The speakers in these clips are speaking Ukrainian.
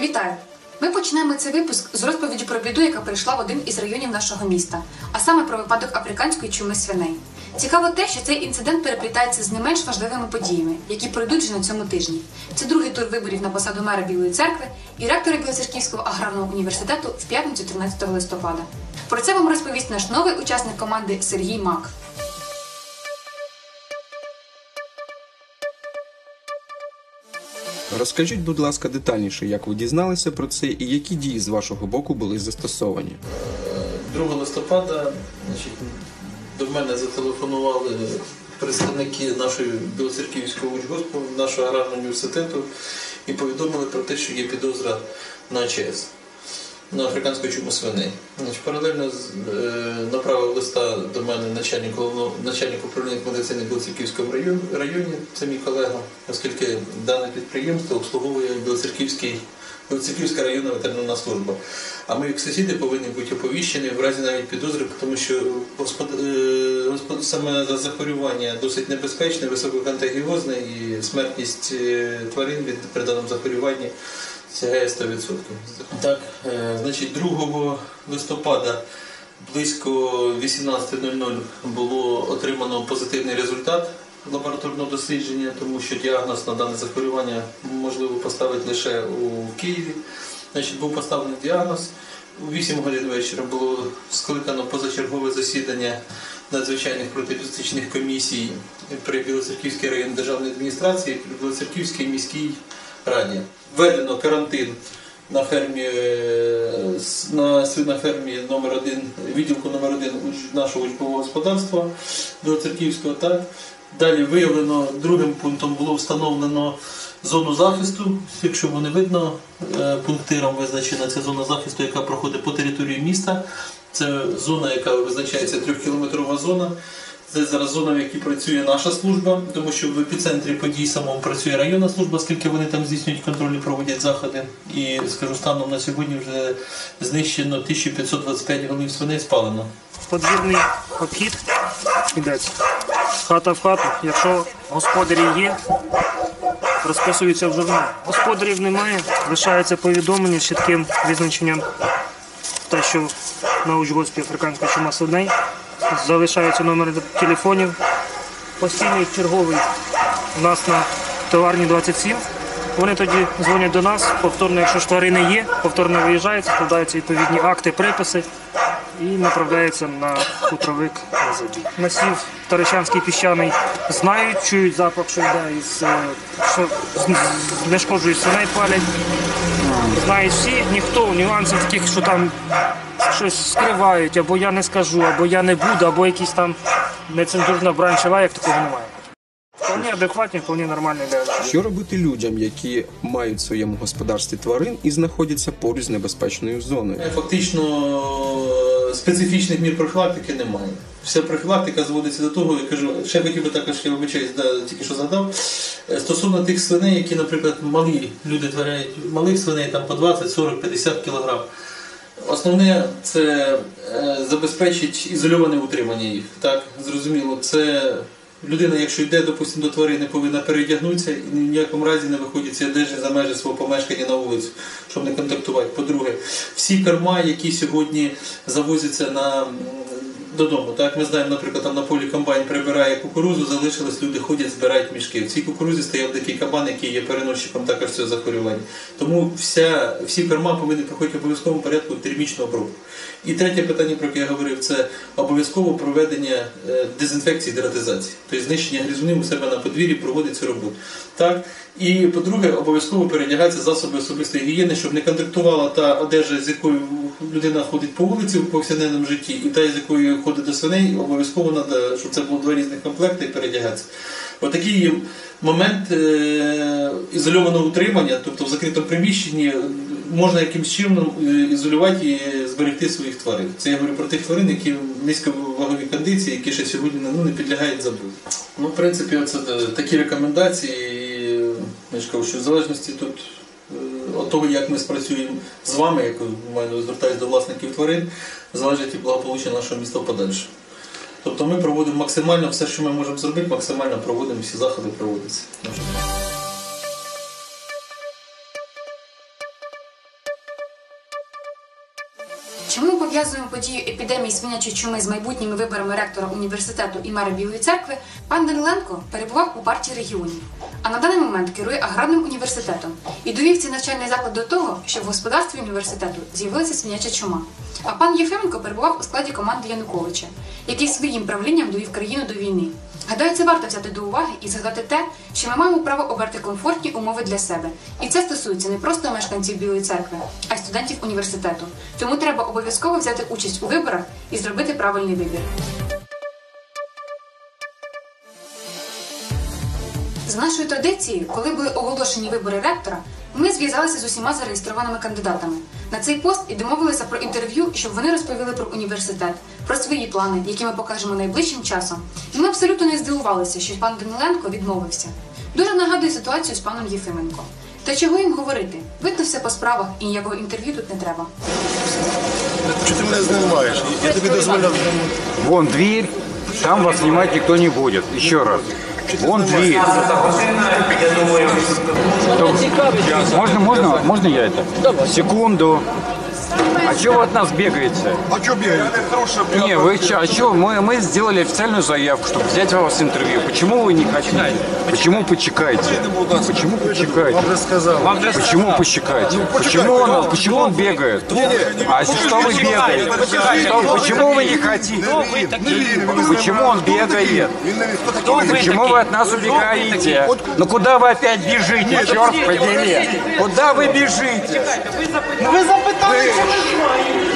Вітаю! Ми починаємо цей випуск з розповіді про біду, яка прийшла в один із районів нашого міста, а саме про випадок африканської чуми свиней. Цікаво те, що цей інцидент переплітається з не менш важливими подіями, які пройдуть вже на цьому тижні. Це другий тур виборів на посаду мера Білої церкви і ректора Білоцерківського аграрного університету в п'ятницю 13 листопада. Про це вам розповість наш новий учасник команди Сергій Мак. Розкажіть, будь ласка, детальніше, як ви дізналися про це і які дії з вашого боку були застосовані. 2 листопада значить, до мене зателефонували представники нашої Білоцерківського учгоспу, нашого аграрного університету і повідомили про те, що є підозра на АЧС, на африканську чуму свиней. Значить, паралельно е, направив листа до мене начальник, начальник управління медицини Білоцерківського району, районі, це мій колега, оскільки дане підприємство обслуговує Білоцерківський Білоцерківська районна ветеринарна служба. А ми, як сусіди, повинні бути оповіщені в разі навіть підозри, тому що господ... е, господ... саме за захворювання досить небезпечне, висококонтагіозне і смертність е, тварин від при даному захворюванні сягає 100%. Так, е, значить, 2 листопада близько 18.00 було отримано позитивний результат лабораторного дослідження, тому що діагноз на дане захворювання можливо поставити лише у Києві. Значить, був поставлений діагноз. У 8 годин вечора було скликано позачергове засідання надзвичайних протипістичних комісій при Білоцерківській районній державній адміністрації, при Білоцерківській міській раді. Введено карантин на фермі е, на свинофермі номер 1 відділку номер 1 нашого учбового господарства Білоцерківського. Так. Далі виявлено другим пунктом було встановлено зону захисту. Якщо воно не видно, е, пунктиром визначена ця зона захисту, яка проходить по території міста. Це зона, яка визначається трьохкілометрова зона. Це зараз зона, в якій працює наша служба, тому що в епіцентрі подій самому працює районна служба, оскільки вони там здійснюють контроль і проводять заходи. І скажу, станом на сьогодні вже знищено 1525 голів свиней спалено. подвірний обхід йдеться. Хата в хату. Якщо господарі є, розписується в журнал. Господарів немає, лишається повідомлення з чітким визначенням те, що на учгоспі африканська чума свиней. Залишаються номери телефонів. Постійний черговий у нас на товарні 27. Вони тоді дзвонять до нас, повторно, якщо ж тварини є, повторно виїжджають, складаються відповідні акти, приписи і направляється на хутровик на забій. Масів Таричанський піщаний знають, чують запах, що йде із е, що знешкоджують свиней палять. Знають всі, ніхто нюансів таких, що там щось скривають, або я не скажу, або я не буду, або якісь там нецензурна бранчева, як такого немає. Вполне адекватні, вполне нормальні люди. Що робити людям, які мають в своєму господарстві тварин і знаходяться поруч з небезпечною зоною? Фактично е, специфічних мір профілактики немає. Вся профілактика зводиться до того, я кажу, ще хотів би також, я вибачаюсь, да, тільки що згадав. Е, Стосовно тих свиней, які, наприклад, малі, люди творяють малих свиней там по 20, 40, 50 кг. Основне це е, забезпечить ізольоване утримання їх. Так, зрозуміло, це людина, якщо йде, допустимо, до тварини, повинна передягнутися і ні в якому разі не виходить ці одежі за межі свого помешкання на вулицю, щоб не контактувати. По-друге, всі корма, які сьогодні завозяться на. Додому, так ми знаємо, наприклад, там на полі комбайн прибирає кукурузу, залишилось, люди ходять, збирають мішки. В цій кукурузі стояв такий кабан, який є переносчиком також цього захворювання. Тому вся, всі корма повинні проходити в обов'язковому порядку термічну обробку. І третє питання, про яке я говорив, це обов'язково проведення е, дезінфекції, дератизації. Тобто знищення гризунів у себе на подвір'ї проводить цю роботу. Так? І по-друге, обов'язково передягаються засоби особистої гігієни, щоб не контактувала та одежа, з якою людина ходить по вулиці в повсякденному житті, і та, з якою ходить до свиней, обов'язково треба, щоб це було два різних комплекти і передягатися. Отакий момент е, ізольованого утримання, тобто в закритому приміщенні, можна якимось чином е, ізолювати і зберегти своїх тварин. Це я говорю про тих тварин, які в низьковаговій кондиції, які ще сьогодні ну, не підлягають забуду. Ну, в принципі, це такі рекомендації. Я ж кажу, що в залежності тут е, від того, як ми спрацюємо з вами, як звертаюся до власників тварин, залежить і благополуччя нашого міста подальше. Тобто ми проводимо максимально все, що ми можемо зробити, максимально проводимо всі заходи проводяться. Ми пов'язуємо подію епідемії свинячої чуми з майбутніми виборами ректора університету і мера Білої церкви? Пан Даниленко перебував у партії регіонів, а на даний момент керує аграрним університетом і довів цей навчальний заклад до того, що в господарстві університету з'явилася свиняча чума. А пан Єфименко перебував у складі команди Януковича, який своїм правлінням довів країну до війни. Гадаю, це варто взяти до уваги і згадати те, що ми маємо право обрати комфортні умови для себе. І це стосується не просто мешканців Білої церкви, а й студентів університету. Тому треба обов'язково взяти участь у виборах і зробити правильний вибір. За нашою традицією, коли були оголошені вибори ректора, ми зв'язалися з усіма зареєстрованими кандидатами на цей пост і домовилися про інтерв'ю, щоб вони розповіли про університет, про свої плани, які ми покажемо найближчим часом. І ми абсолютно не здивувалися, що пан Даниленко відмовився. Дуже нагадує ситуацію з паном Єфименко. Та чого їм говорити? Видно все по справах і ніякого інтерв'ю тут не треба. Що ти мене знімаєш? Я тобі дозволяв. Вон дверь, там вас снимать никто не будет. Еще раз. Вон. Что- Можно, можно, можно я это? Секунду. А чего вы от нас бегаете? А що бігаєте? Хороша Не, вы чё, а что, мы, мы сделали официальную заявку, чтобы взять у вас интервью. Почему вы не хотите? Почему почекаете? Почему почекаете? Вам вже сказав. Почему почекаете? Почему он, почему он бегает? А что вы бегаете? Что- почему вы не хотите? Не він, він не Почему он бегает? Він не він. Хто такий? Почему вы от нас убегаете? Ну куда вы опять бежите, черт подери? Куда вы бежите? Ви запитали, чи ми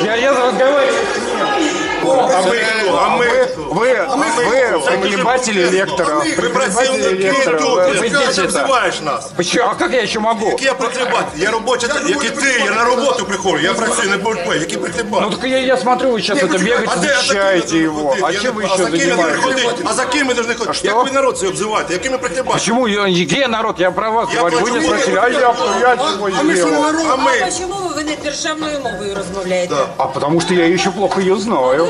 Я, я разговариваю. А ми хто? А ми Вы, вы, вы прихлебатели лектора. Ви Прихлебатели працівники лектора. тут. Вы Ти выйдите що это. обзиваєш нас? Почему? А как я еще могу? Який я прихлебатель? Я робоча, як і ти, я на роботу приходжу, я працюю, не будь пой, який Ну прихлебатель? так я, я смотрю, вы сейчас это бегаете, А де- а за ким защищаете ми его. должны А ходити? чем вы Я не- еще а за ким ми должны занимаетесь? ходити? А за ким ми повинні ходити? що? Як ви народ це обзиваєте? Якими прихлебателями? Почему? Я- Где народ? Я про вас Я говорю. Вы не почему- спросили, а я, я чего А ми що не сделал? народ? А ми? А чому ви не державною мовою розмовляєте? А потому что я еще плохо ее знаю.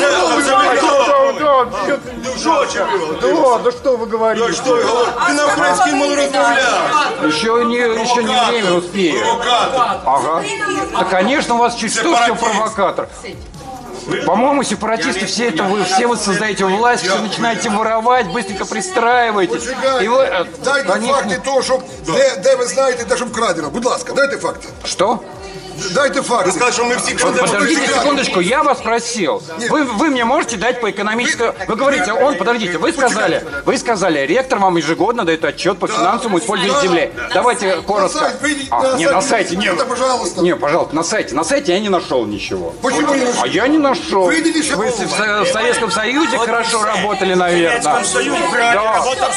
Це обзиваєте хто? Що чи ви? Да, да что вы говорите? Що ви говорите? Ти на українській мові розмовляєш. Еще не, еще не время успею. Провокатор. Ага. Да, конечно, у вас чуть что, все провокатор. По-моему, сепаратисты все это вы, все вы создаете власть, все начинаете воровать, быстренько пристраиваетесь. И вы, э, Дайте конечно- факти того, що де, де ви знаєте, де що вкрадено. Будь ласка, дайте факти. Что? Дайте факти. Ви сказали, що ми всі що Подождите секундочку, я вас просил. Вы, вы мне можете дать по экономическому... Вы говорите, он, подождите, вы сказали, вы сказали, ректор вам ежегодно дает отчет по финансовому использованию земли. Давайте коротко. сайт, выйдите А, на не, сайт, на сайте, не. это, пожалуйста. Не, пожалуйста, на сайте. На сайте я не нашел ничего. Почему не нашли? А я не нашел. Выйдите еще Вы в, Со- в Советском Союзе хорошо работали, наверное. Да.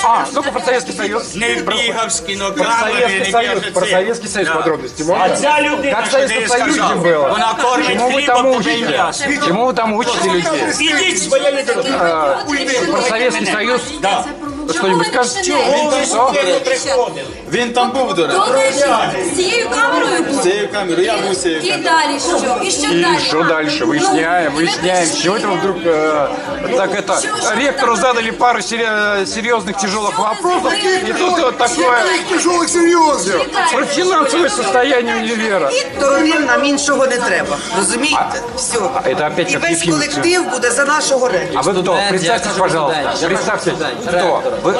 А, ну-ка про Советский Союз. Не біговські, но Про Советский Союз. Про Советский Союз подробности можно? Ця людина, Как в що Советском ти Союзе сказав, было? Вона кормить Чему вы хлібом там тебе учите? м'ясо. Чему вы там учите людей? Ідіть своє людина. Про Советский Союз? Да. Что-нибудь скажете? Він Что? приходив. Він там був, до речі. З цією камерою був. З цією камерою, я був з цією І камерою. далі що? І що И далі? что дальше? Выясняем, выясняем. С чего это вы вдруг э, так это... Ректору задали пару серье- серьезных тяжелых вопросов, и тут вот такое... Тяжелих серйозно. Про финансовое состояние универа. Сторонин нам іншого не треба. Розумієте? Все. Это опять І как весь Ефимовцы. колектив буде за нашого А ректора. вы кто? Представьтесь, пожалуйста. Представьте, кто? Вы...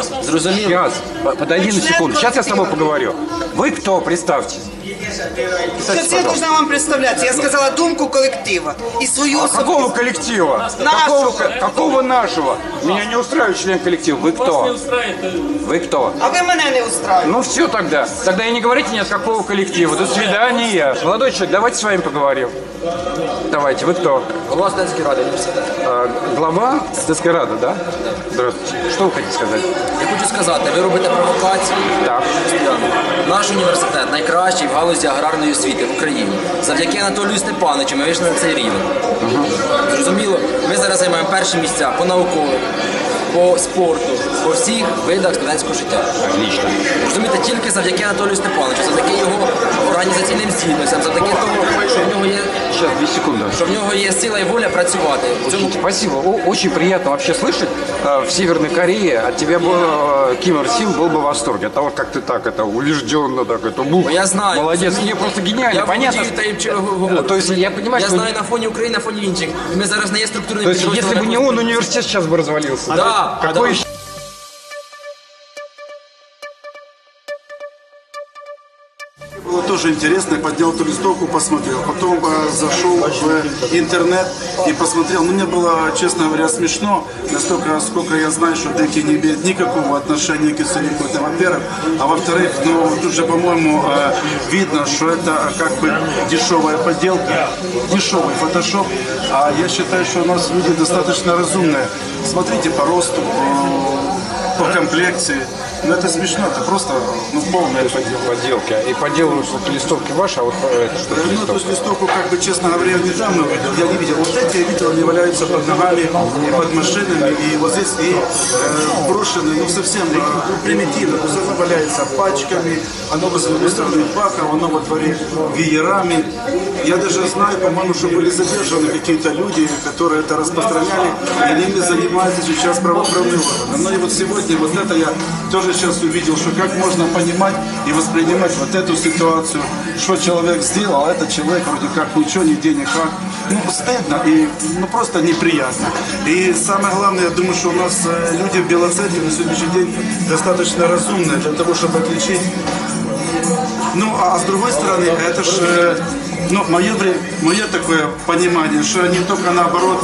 Сейчас, по- подойди на секунду. Сейчас я с тобой поговорю. Вы кто? Представьтесь. Що Представьтесь, це я пожалуйста. должна вам представлятися? Я сказала думку колектива. І свою А какого особисту. коллектива? Нашего. Какого, какого нашего? Меня не устраивает член коллектива. Вы кто? Вы кто? А ви мене не устраюєте. Ну все тогда. Тогда и не говорите ни от какого коллектива. До свидания. Молодой человек, давайте с вами поговорим. Давайте, вы кто? Голова студентської ради університету. Э, глава Статской Рады, да? Здравствуйте. Что вы хотите сказать? Я хочу сказати, ви робите провокації. Так. постійно. Наш університет найкращий в галузі аграрної освіти в Україні. Завдяки Анатолію Степановичу ми вийшли на цей рівень. Зрозуміло, ми зараз займаємо перші місця по наукових, по спорту, по всіх видах студентського життя. Отлично. Розумієте, тільки завдяки Анатолію Степановичу, завдяки його організаційним здібностям, завдяки тому, що в нього є Сейчас, секунду. що в нього є сила і воля працювати. В цьому Очень спасибо. О- Очень приятно вообще слышать. Э, В Северной Корее от тебя бы э, Ким Ир Син был бы в восторге. От того, как ты так это увлежденно так это бух. я знаю. Молодец. Мне просто гениально. Я Понятно. володію та й вчора говорю. То есть я понимаю, Я что... знаю на фоні України, на фоні інших. Ми зараз не є структурним То есть если бы не підрозділом. он, университет сейчас бы развалился. Да, Какой Было тоже интересно, поднял эту листовку, посмотрел. Потом э, зашел в интернет и посмотрел. Ну, мне было, честно говоря, смешно, настолько, сколько я знаю, что Деки не имеет никакого отношения к Исурику, это во-первых. А во-вторых, ну, тут же, по-моему, э, видно, что это э, как бы дешевая подделка, дешевый фотошоп. А я считаю, что у нас люди достаточно разумные. Смотрите по росту, по комплекции. Ну, это смешно, это просто ну, полная подделка. подделки? И подделывают вот листовки ваши, а вот э, это что Ну, эту листовка? листовку, как бы, честно говоря, недавно увидел. Я не видел. Вот эти я видел, они валяются под ногами, и под машинами, и вот здесь и э, брошены, ну, совсем ну, примитивно. То есть оно валяется пачками, оно возле мусорных баков, оно во дворе веерами. Я даже знаю, по-моему, что были задержаны какие-то люди, которые это распространяли, и ними занимаются сейчас правоохранные органы. Ну и вот сегодня вот это я тоже сейчас увидел, что как можно понимать и воспринимать вот эту ситуацию, что человек сделал, а этот человек вроде как ничего, нигде никак. Ну, стыдно и ну, просто неприятно. И самое главное, я думаю, что у нас э, люди в Белоцерке на сегодняшний день достаточно разумные для того, чтобы отличить ну, а с другой стороны, это же, ну, мое, мое такое понимание, что они только наоборот,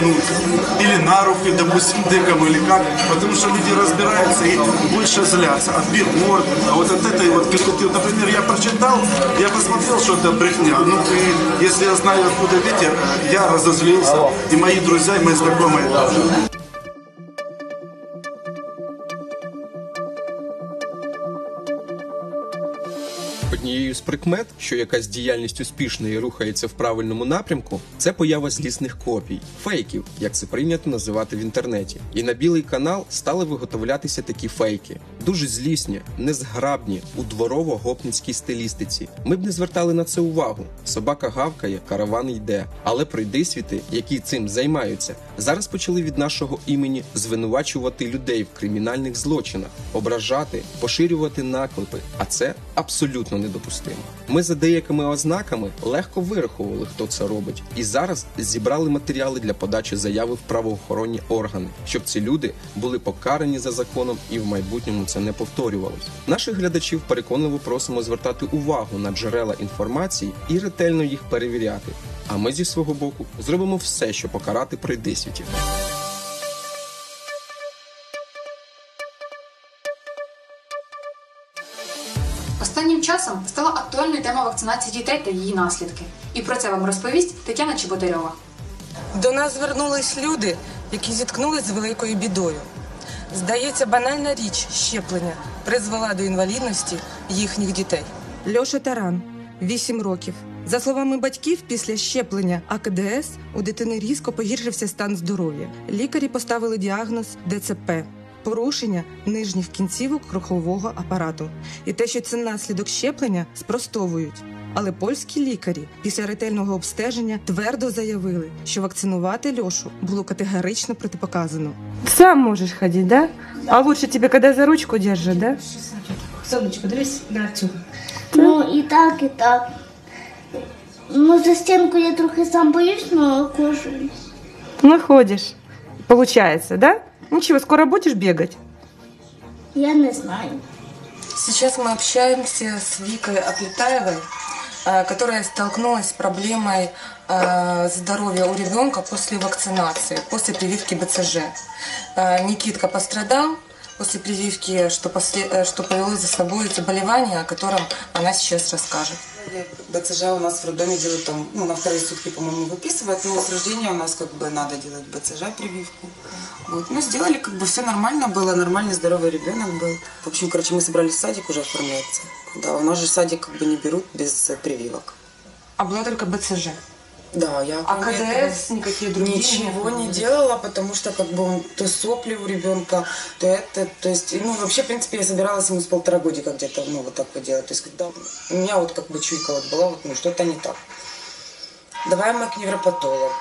ну, или на руки, допустим, дыком или как, потому что люди разбираются и больше злятся от билборд, а вот от этой вот карикатуры. Например, я прочитал, я посмотрел, что это брехня, ну, и если я знаю, откуда ветер, я разозлился, и мои друзья, и мои знакомые тоже. Однією з прикмет, що якась діяльність успішна і рухається в правильному напрямку, це поява злісних копій, фейків, як це прийнято називати в інтернеті. І на білий канал стали виготовлятися такі фейки, дуже злісні, незграбні у дворово-гопницькій стилістиці. Ми б не звертали на це увагу. Собака гавкає, караван йде. Але пройдисвіти, які цим займаються, зараз почали від нашого імені звинувачувати людей в кримінальних злочинах, ображати, поширювати наклепи. А це абсолютно недопустимо. Ми за деякими ознаками легко вирахували, хто це робить, і зараз зібрали матеріали для подачі заяви в правоохоронні органи, щоб ці люди були покарані за законом і в майбутньому це не повторювалось. Наших глядачів переконливо просимо звертати увагу на джерела інформації і ретельно їх перевіряти. А ми зі свого боку зробимо все, щоб покарати пройдисвітів. Останнім часом стала актуальною тема вакцинації дітей та її наслідки. І про це вам розповість Тетяна Чеботарьова. До нас звернулись люди, які зіткнулись з великою бідою. Здається, банальна річ щеплення призвела до інвалідності їхніх дітей. Льоша Таран, 8 років. За словами батьків, після щеплення АКДС у дитини різко погіршився стан здоров'я. Лікарі поставили діагноз ДЦП порушення нижніх кінцівок рухового апарату. І те, що це наслідок щеплення, спростовують. Але польські лікарі після ретельного обстеження твердо заявили, що вакцинувати Льошу було категорично протипоказано. Сам можешь ходить, да? А лучше тебе, когда за ручку держат, да? Сонечко, дивись на цю. Ну і так, і так. Ну, за стінку я трохи сам боюсь, але кожусь. Ну, ходишь. Получается, да? Ничего, скоро будешь бегать? Я не знаю. Сейчас мы общаемся с Викой Оплетаевой, э, которая столкнулась с проблемой э, здоровья у ребенка после вакцинации, после прививки БЦЖ. Э, Никитка пострадал после прививки, что, после, э, что повело за собой заболевание, о котором она сейчас расскажет. БЦЖ у нас в роддоме делают там, ну, на вторые сутки, по-моему, выписывают, но с рождения у нас как бы надо делать БЦЖ прививку. Вот. Ну, сделали, как бы все нормально было, нормальный, здоровый ребенок был. В общем, короче, мы собрались в садик уже оформляться. Да, у нас же садик как бы не берут без э, прививок. А была только БЦЖ? Да, я А КДС, никакие другие? Ничего не делала, потому что как бы он то сопли у ребенка, то это, то есть, ну вообще, в принципе, я собиралась ему с полтора годика где-то, ну вот так вот делать. То есть, когда у меня вот как бы чуйка вот была, вот, ну что-то не так. Давай мы к невропатологу.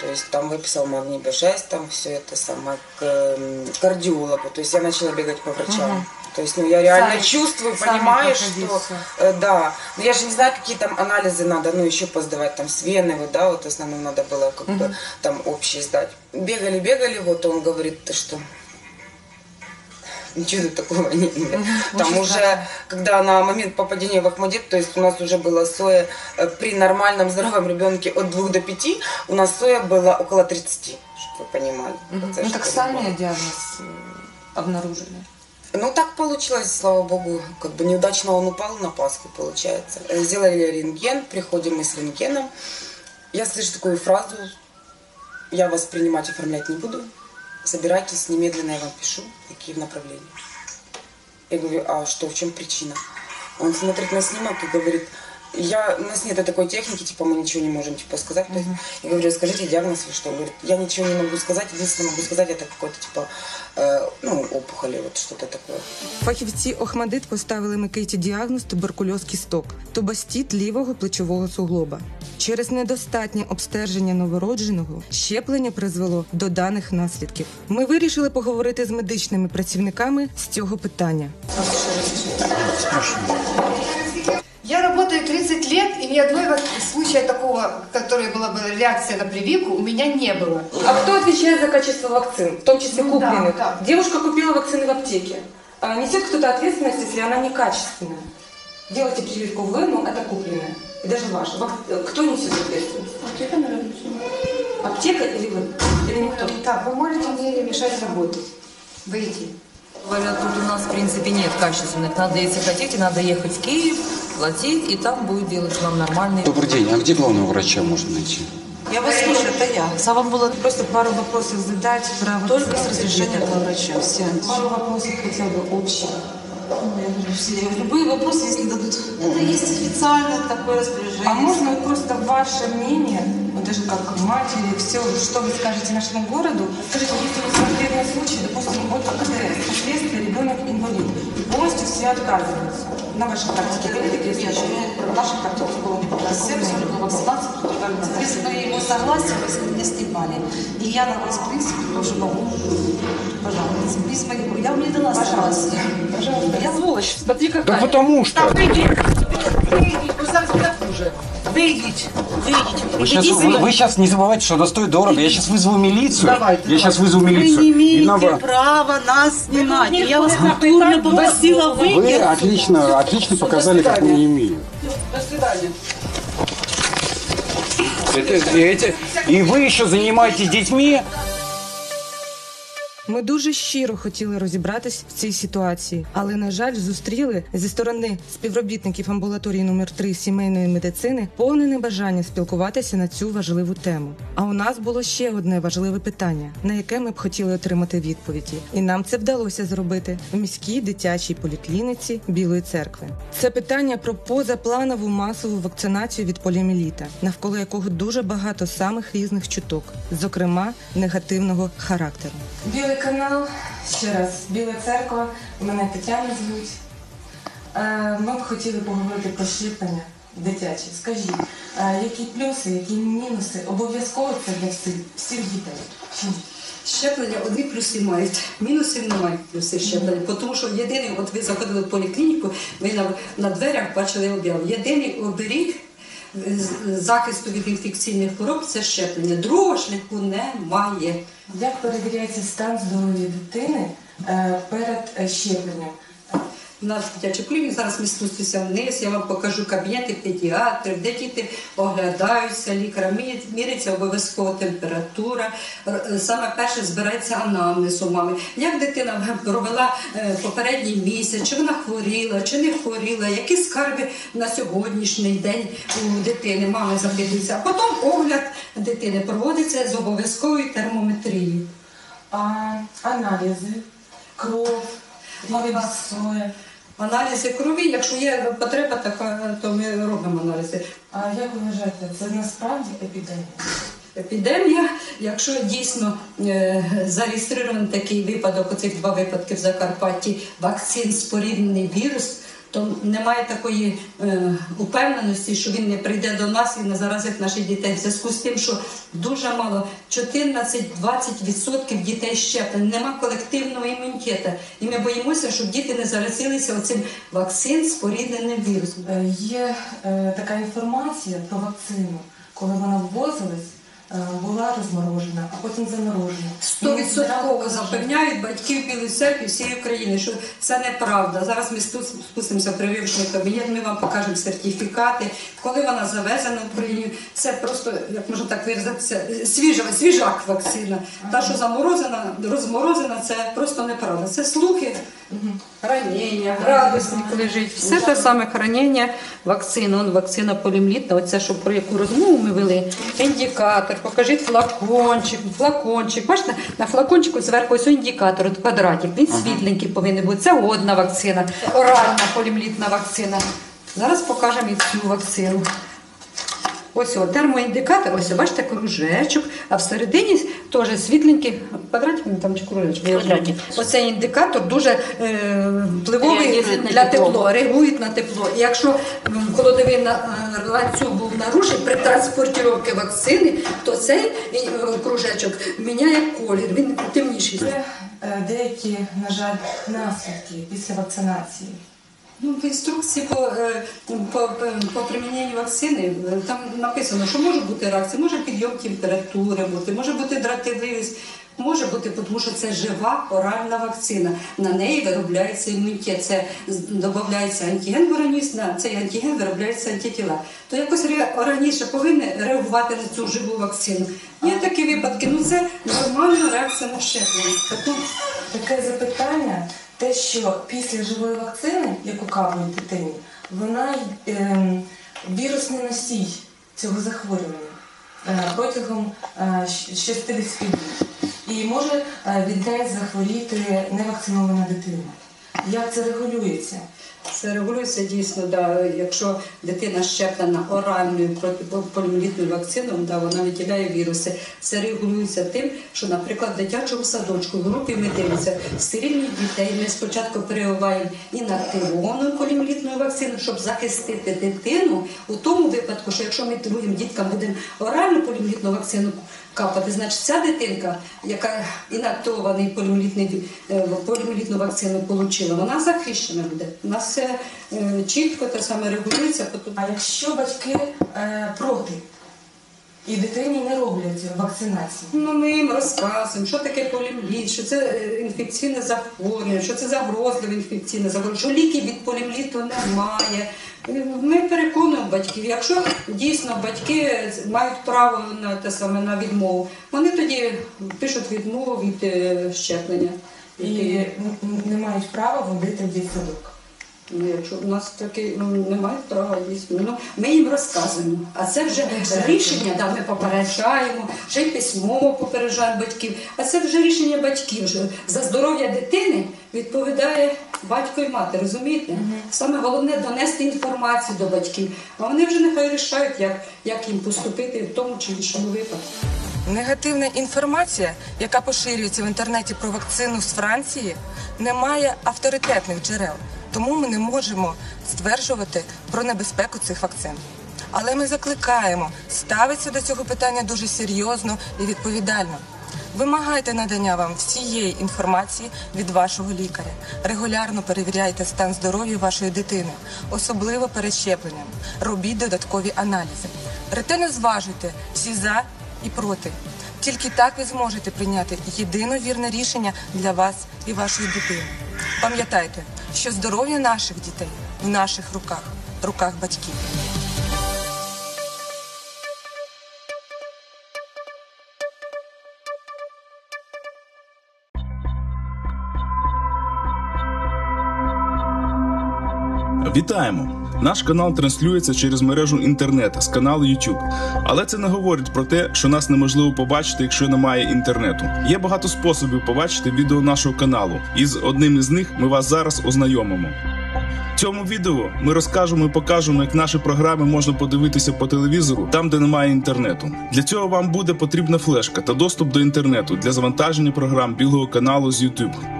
То есть там выписал магний B6, там все это самое, к м, кардиологу. То есть я начала бегать по врачам. Мгм. То есть, ну, я реально Сами- чувствую, сами понимаю, что, э, да. Но я же не знаю, какие там анализы надо, ну, еще посдавать, там, с вены, вот, да, вот, в основном надо было, как бы, Мгм. там, общий сдать. Бегали, бегали, вот, он говорит, что, ничего такого нет. Там очень уже, страшно. когда на момент попадения в Ахмадет, то есть у нас уже было соя э, при нормальном здоровом ребенке от 2 до 5, у нас соя была около 30, чтобы вы понимали. Это Ну так сами диагноз э, обнаружили. Ну, так получилось, слава богу, как бы неудачно он упал на Пасху, получается. Э, Сделали рентген, приходим мы с рентгеном. Я слышу такую фразу, я вас принимать, оформлять не буду, собирайтесь, немедленно я вам пишу, какие направления. Я говорю, а что, в чем причина? Он смотрит на снимок и говорит, я, у нас нет такой техники, типа мы ничего не можем типа сказать. То есть, я говорю, скажите диагноз или что? Он говорит, я ничего не могу сказать, единственное могу сказать, это какой-то типа, э, ну, опухоли, вот что-то такое. Фахівці Охмадит поставили Микиті діагноз туберкульоз кісток, тубастіт лівого плечового суглоба. Через недостатнє обстеження новородженого щеплення призвело до даних наслідків. Ми вирішили поговорити з медичними працівниками з цього питання. Я Работаю 30 лет, и ни одного случая такого, который была бы реакция на прививку, у меня не было. А кто отвечает за качество вакцин, в том числе Ну да, купленных? да. Девушка купила вакцины в аптеке. А несет кто-то ответственность, если она некачественная? Делайте прививку вы, но это купленное. И даже ваша. Вак- Кто несет ответственность? Аптека, наверное, Аптека или вы? Или никто? Так, вы можете мне мешать работать. Выйти. Говорят, тут у нас, в принципе, нет качественных. Надо, если хотите, надо ехать в Киев, платить, и там будет делать вам нормальный... Добрый день. А где главного врача можно найти? Я вас слушаю, это я. Сам было Просто пару вопросов задать про Только с разрешения врача. Все. Пару вопросов хотя бы общих. Ну, я говорю, все. Любые вопросы, если дадут. Это есть официально такое распоряжение. А можно просто ваше мнение, даже как матери, все, что вы скажете нашему городу? Скажите, если у конкретный случай, допустим, от АКТС, последствия ребенок инвалид, полностью все отказываются. На вашей практике были такие случаи? На вашей практике было все равно вакцинация Если бы его согласие, вы меня снимали. И я на вас, в принципе, тоже могу. Пожалуйста, письма его. Я вам не дала согласие. Пожалуйста. Я сволочь. Смотри, какая. Да потому что. Выйдите. Выйдите. Вы сейчас, Вы, сюда. вы сейчас не забывайте, что это стоит дорого. Я сейчас вызову милицию. Давайте, я сейчас вызову Вы милицию. не И имеете нам- права нас снимать. Я вас культурно попросила Вы выйти. отлично, отлично показали, как мы не имеем. До свидания. Это- эти- и вы еще занимаетесь детьми? Ми дуже щиро хотіли розібратись в цій ситуації, але на жаль, зустріли зі сторони співробітників амбулаторії номер 3 сімейної медицини повне небажання спілкуватися на цю важливу тему. А у нас було ще одне важливе питання, на яке ми б хотіли отримати відповіді, і нам це вдалося зробити в міській дитячій поліклініці Білої церкви. Це питання про позапланову масову вакцинацію від поліоміеліта, навколо якого дуже багато самих різних чуток, зокрема негативного характеру. Білий канал, ще раз, Біла церква, мене Тетяна звуть. Е, Ми б хотіли поговорити про щеплення дитячі. Скажіть, е, які плюси, які мінуси? Обов'язково це для всіх, всіх дітей. Щеплення одні плюси мають, мінусів немає плюси щеплення. Тому що єдиний, от ви заходили в поліклініку, ви на, на дверях бачили об'яву. Єдиний оберіг захисту від інфекційних хвороб це щеплення. Другого шляху немає. Як перевіряється стан здоров'я дитини е, перед е, щепленням? У нас дитячий клінік, зараз ми спустимося вниз, я вам покажу кабінети педіатрів, де діти оглядаються, лікаря міряться- обов'язково температура. Саме перше збирається анамнез у мами. Як дитина провела е, попередній місяць, чи вона хворіла, чи не хворіла, які скарби на сьогоднішній день у дитини, мами запитуються. А потім огляд дитини проводиться з обов'язковою термометрією. А, аналізи, кров, рівень сої. Аналізи крові, якщо є потреба така, то ми робимо аналізи. А як ви вважаєте, це насправді епідемія? Епідемія, якщо дійсно е, зареєстрований такий випадок, оцих два випадки в Закарпатті, вакцин споріднений вірус, то немає такої е, упевненості, що він не прийде до нас і не заразить наших дітей. В зв'язку з тим, що дуже мало 14-20% дітей щеплень, нема колективного імунітету. І ми боїмося, щоб діти не заразилися оцим вакцин спорідненим вірусом. Е, Є е, така інформація про вакцину, коли вона ввозилась, була розморожена, а потім заморожена. Стовідсотково запевняють батьків Білої церкви всієї України, що це неправда. Зараз ми спу- спустимося в прививочний кабінет, ми вам покажемо сертифікати, коли вона завезена в Україну. Це просто, як можна так виразитися, свіжа, свіжак вакцина. Та, що заморозена, розморозена, це просто неправда. Це слухи. Хранення, градусник лежить, все те саме хранення вакцини. Вакцина полімлітна, оце що про яку розмову ми вели. Індикатор, покажіть флакончик, флакончик. Бачите, на флакончику зверху ось індикатор, от квадратик. Він світленький повинен бути. Це одна вакцина, оральна полімлітна вакцина. Зараз покажемо і цю вакцину. Ось о, термоіндикатор, ось бачите, кружечок, а всередині теж світленький квадратик, ну, там чи кружечок. я вже- Квадратик. Оцей індикатор дуже е, впливовий Реагує на для тепло. тепло, реагує на тепло. І якщо м, холодовий на- е, ланцюг був нарушений при транспортировці вакцини, то цей е, кружечок міняє колір, він темніший. Це е, деякі, на жаль, наслідки після вакцинації. Ну, в інструкції по, е, по, по приміненню вакцини е, там написано, що може бути реакція, може підйом температури бути, може бути дратівливість, може бути, тому що це жива оральна вакцина. На неї виробляється імунітет. Це додається антиген в організм, на цей антиген виробляється антитіла. То якось раніше повинні реагувати на цю живу вакцину. Є такі випадки, ну це нормальна реакція на щеплення. Таке запитання, те, що після живої вакцини, яку капають дитині, вона ем, вірусний носій цього захворювання е, протягом е, 60 днів. І може е, від неї захворіти невакцинована дитина. Як це регулюється? Це регулюється дійсно, да, якщо дитина щеплена оральною протиполімелітною вакциною, да, вона виділяє віруси. Це регулюється тим, що, наприклад, в дитячому садочку в групі ми дивимося стерильних дітей. Ми спочатку переливаємо інактивованою полімелітною вакциною, щоб захистити дитину у тому випадку, що якщо ми другим діткам будемо оральну полімелітну вакцину капати, значить ця дитинка, яка інактований полімелітний, е, вакцину отримала, вона захищена буде. У нас все е, чітко те саме регулюється. А якщо батьки е, проти і дитині не роблять вакцинацію? Ну, ми їм розказуємо, що таке полімліт, що це е, інфекційне захворювання, що це загрозливе інфекційне захворювання, що ліків від полімліту немає. Ми переконуємо батьків, якщо дійсно батьки мають право на те саме на відмову, вони тоді пишуть відмову від е, щеплення. І не мають права водити в дитсадок. Ну, якщо у нас таки ну, немає права дійсно. Ну, ми їм розказуємо. А це вже рішення, да, ми попереджаємо, ще й письмово попереджаємо батьків. А це вже рішення батьків. Вже. За здоров'я дитини відповідає батько і мати, розумієте? Саме головне донести інформацію до батьків. А вони вже нехай рішають, як, як їм поступити в тому чи іншому випадку. Негативна інформація, яка поширюється в інтернеті про вакцину з Франції, не має авторитетних джерел, тому ми не можемо стверджувати про небезпеку цих вакцин. Але ми закликаємо ставитися до цього питання дуже серйозно і відповідально. Вимагайте надання вам всієї інформації від вашого лікаря. Регулярно перевіряйте стан здоров'я вашої дитини, особливо перед щепленням. Робіть додаткові аналізи. Ретельно зважуйте всі за і проти. Тільки так ви зможете прийняти єдино вірне рішення для вас і вашої дитини. Пам'ятайте, що здоров'я наших дітей в наших руках, руках батьків. Вітаємо! Наш канал транслюється через мережу інтернет з каналу YouTube. Але це не говорить про те, що нас неможливо побачити, якщо немає інтернету. Є багато способів побачити відео нашого каналу, і з одним із них ми вас зараз ознайомимо. В цьому відео ми розкажемо і покажемо, як наші програми можна подивитися по телевізору там, де немає інтернету. Для цього вам буде потрібна флешка та доступ до інтернету для завантаження програм білого каналу з YouTube.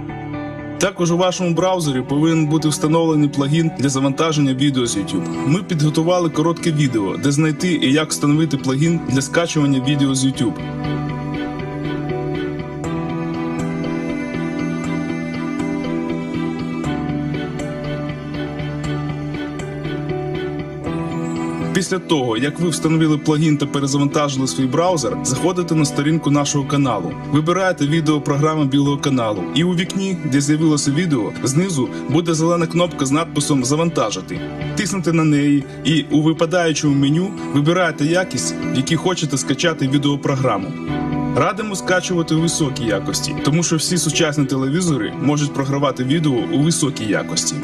Також у вашому браузері повинен бути встановлений плагін для завантаження відео з YouTube. Ми підготували коротке відео, де знайти і як встановити плагін для скачування відео з YouTube. Після того, як ви встановили плагін та перезавантажили свій браузер, заходите на сторінку нашого каналу, вибираєте відео програми білого каналу, і у вікні, де з'явилося відео, знизу буде зелена кнопка з надписом Завантажити. Тиснете на неї і у випадаючому меню вибираєте якість, в якій хочете скачати відеопрограму. Радимо скачувати у високій якості, тому що всі сучасні телевізори можуть програвати відео у високій якості.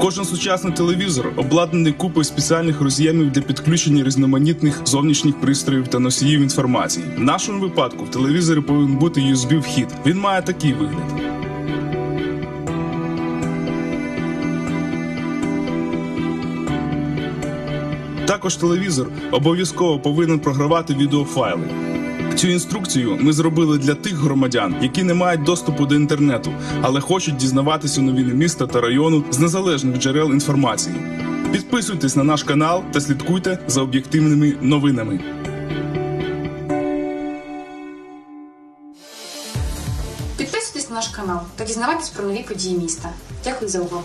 Кожен сучасний телевізор обладнаний купою спеціальних роз'ємів для підключення різноманітних зовнішніх пристроїв та носіїв інформації. В нашому випадку в телевізорі повинен бути USB вхід. Він має такий вигляд. Також телевізор обов'язково повинен програвати відеофайли. Цю інструкцію ми зробили для тих громадян, які не мають доступу до інтернету, але хочуть дізнаватися новини міста та району з незалежних джерел інформації. Підписуйтесь на наш канал та слідкуйте за об'єктивними новинами. Підписуйтесь на наш канал та дізнавайтесь про нові події міста. Дякую за увагу.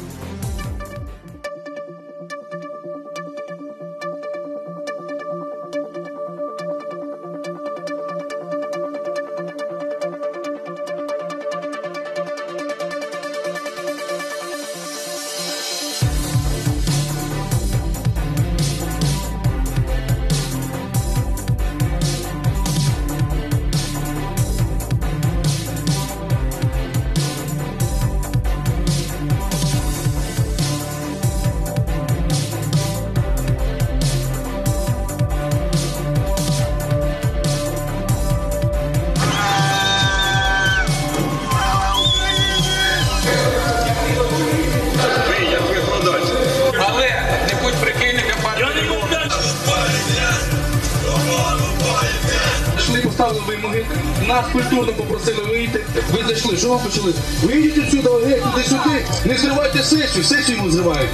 Ви почали? Вийдіть отсюди, геть, туди сюди, не зривайте сесію, сесію йому зривають.